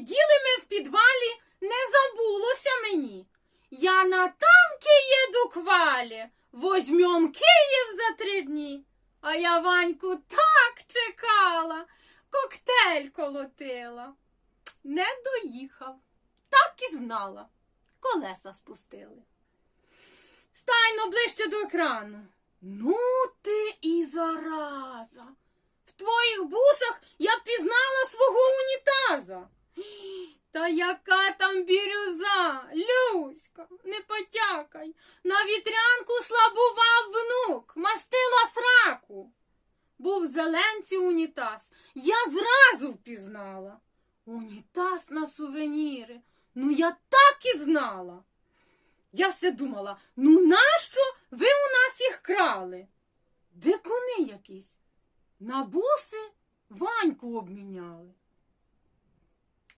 Сиділи ми в підвалі, не забулося мені. Я на танки їду квалі, возьмем Київ за три дні. А я Ваньку так чекала, коктейль колотила. Не доїхав, так і знала. Колеса спустили. Стайно ближче до екрану. Ну ти і зараза. Та яка там бірюза, Люська, не потякай. На вітрянку слабував внук, мастила сраку. Був зеленці унітаз. Я зразу впізнала. Унітаз на сувеніри. Ну я так і знала. Я все думала, ну нащо ви у нас їх крали? Де кони якісь? На буси Ваньку обміняли.